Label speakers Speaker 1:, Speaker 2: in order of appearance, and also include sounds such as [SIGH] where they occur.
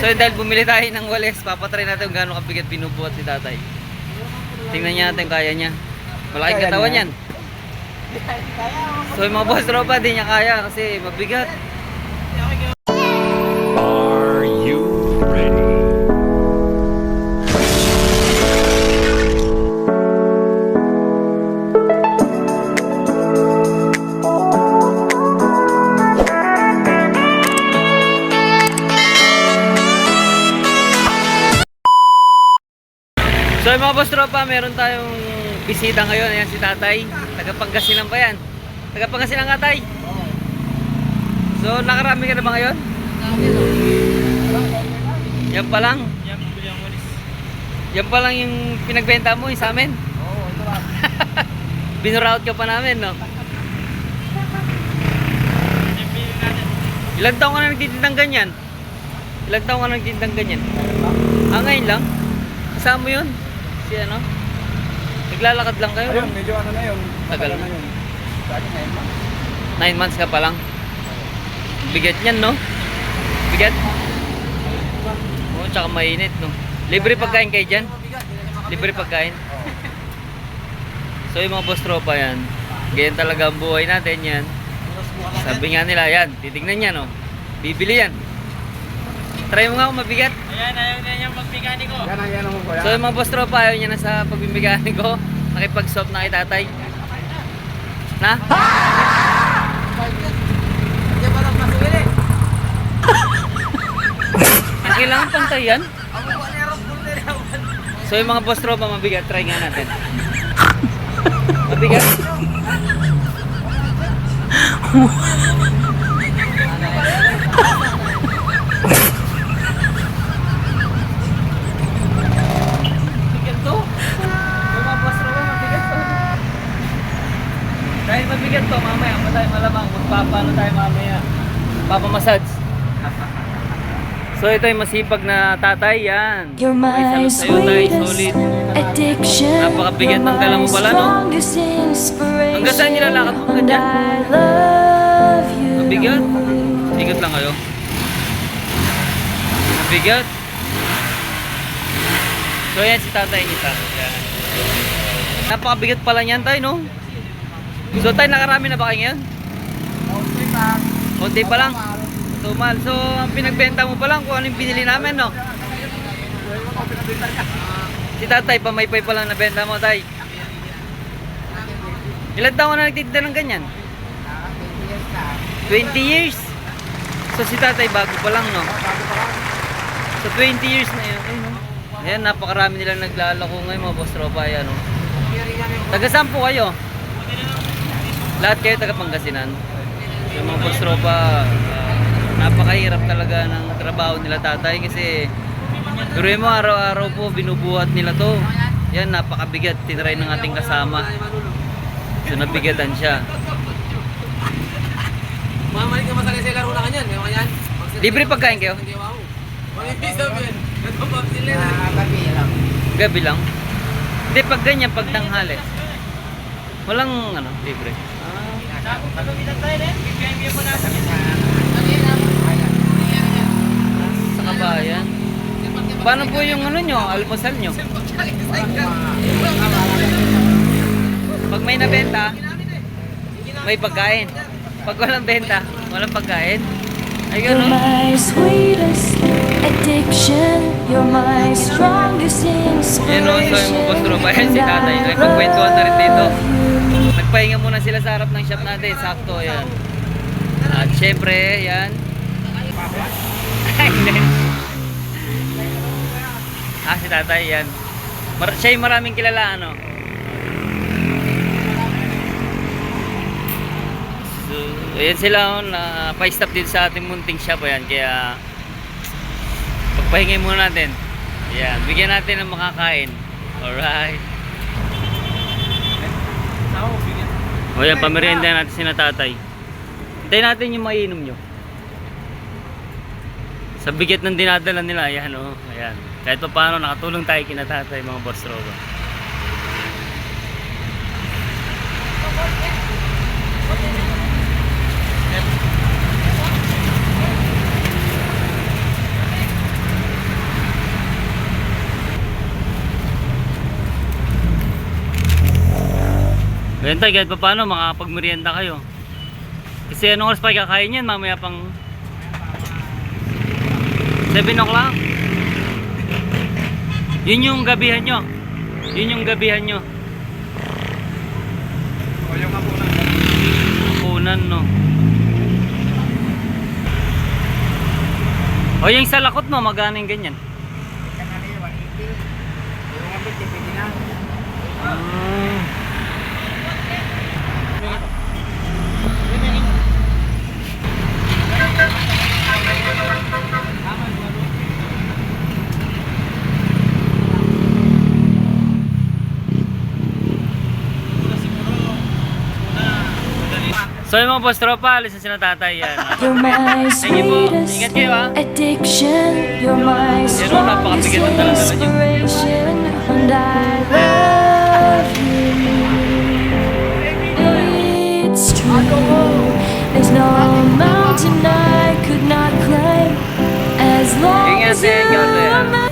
Speaker 1: So dahil bumili tayo ng wales, papatry natin kung gaano kabigat binubuhat si tatay. Tingnan niya natin kaya niya. Malaking katawan yan. [LAUGHS] So yung mga boss tropa, di niya kaya kasi mabigat. So mga boss tropa, meron tayong bisita ngayon. Ayan si tatay. Taga Pangasinan pa yan. Taga Pangasinan ka tay. So nakarami ka na ba ngayon? Yan pa lang. Yan pa lang yung pinagbenta mo yung sa amin.
Speaker 2: Oo. [LAUGHS]
Speaker 1: Binuraut ka pa namin, no? Ilang taong ka na nagtitindang ganyan? Ilang taong ka na nagtitindang ganyan? Ah, ngayon lang? Kasama mo yun? Si ano? Naglalakad lang kayo?
Speaker 2: Ayun, medyo ano na yun.
Speaker 1: Tagal na.
Speaker 2: yun. Sa akin ngayon lang.
Speaker 1: Nine months ka pa lang? Bigat niyan, no? Bigat? Oo, tsaka mainit, no? Libre pagkain kayo dyan? Libre pagkain? [LAUGHS] So yung mga boss tropa yan, ganyan talaga ang buhay natin yan. Sabi nga nila, yan, titignan yan, no? Bibili yan. Try mo nga kung mabigat.
Speaker 3: Ayan, ayaw na niyang magmekaniko.
Speaker 2: Yan ang yan ang kuya.
Speaker 1: So yung mga boss tropa, ayaw niya na sa pagbibigyan ko. Nakipag-swap na kay tatay. Na?
Speaker 3: Hindi pa lang masuwil eh.
Speaker 1: Ang kailangan pantay yan?
Speaker 3: Ako po ni Rob Bulter.
Speaker 1: So yung mga boss tropa, mabigat. Try nga natin. Mabigat. Mabigat [LAUGHS] to. Yung mga boss tropa, mabigat to. Dahil mabigat to, mamaya pa tayo Magpapano tayo mamaya. Papamassage. So ito yung masipag na tatay, yan.
Speaker 4: You're my
Speaker 1: sa'yo, tay.
Speaker 4: sweetest
Speaker 1: Solid.
Speaker 4: addiction.
Speaker 1: Napakabigat ng dala mo pala, no? Hanggang saan nilalakad mo?
Speaker 4: Love you.
Speaker 1: Mabigat. Bigat lang kayo. Mabigat. So yan si tatay nita. Yan. Napakabigat pala niyan tayo, no? So tayo nakarami na ba kayo ngayon? Konti pa lang. Tumal. So ang pinagbenta mo pa lang kung anong binili namin, no? Si tatay, pamaypay pa lang na benta mo, tay. Ilan taon na nagtitinda ng ganyan? 20 years. So si tatay bago pa lang, no? So 20 years na yun. Ayun, no? Ayan, napakarami nilang naglalako ngayon, mga boss tropa. Ayan, no? Taga saan po kayo? Lahat kayo taga Pangasinan. So mga boss tropa, ah, napakahirap talaga ng trabaho nila tatay kasi Tuloy mo, araw-araw po binubuhat nila to. Yan, napakabigat. Tinry ng ating kasama. So nabigatan siya.
Speaker 3: Mamalik ka masali sa laro na kanyan. Mga yan.
Speaker 1: Libre pagkain kayo?
Speaker 2: Ah, gabi lang.
Speaker 1: Gabi lang. Hindi, pag ganyan, pag tanghali. Walang, ano, libre. Sa kabayan. Paano po yung ano nyo, almusal nyo? Pag may nabenta, may pagkain. Pag walang benta, walang pagkain. Ay,
Speaker 4: You're
Speaker 1: ganun.
Speaker 4: my sweetest addiction. You're my strongest
Speaker 1: Yan o, yung
Speaker 4: inspiration.
Speaker 1: boss tropa yan si tatay.
Speaker 4: I
Speaker 1: Nagpagkwentuhan na rin dito. Nagpahinga muna sila sa harap ng shop natin. Sakto, yan. At syempre, yan. [LAUGHS] Ah, si tatay, yan. Mar siya yung maraming kilala, ano. So, ayan sila, oh, na pa-stop dito sa ating munting shop, ayan. Kaya, pagpahingay muna natin. Ayan, bigyan natin ng makakain. Alright. O yan, pamerienda natin si na tatay. Hintayin natin yung mainom nyo. Sa bigat ng dinadala nila, ayan o. ayan. Kahit pa paano, nakatulong tayo kina tatay, mga boss roba. Ayan tayo, kahit pa paano, makakapagmerienda kayo. Kasi anong oras pa kakain yan? Mamaya pang 7 o'clock. Yun yung gabihan nyo. Yun yung gabihan nyo.
Speaker 2: O yung hapunan.
Speaker 1: Punan, no. O yung sa lakot mo, yung ganyan?
Speaker 2: Kanali, 180. Yung abit, tipili na.
Speaker 1: Ah. So yung mga boss tropa, alis na sila tatay yan.
Speaker 4: You're my
Speaker 1: Sige po.
Speaker 4: sweetest
Speaker 1: Ingat kayo, ah.
Speaker 4: addiction. You're my strongest inspiration. And I love There's no mountain I could not climb as long as my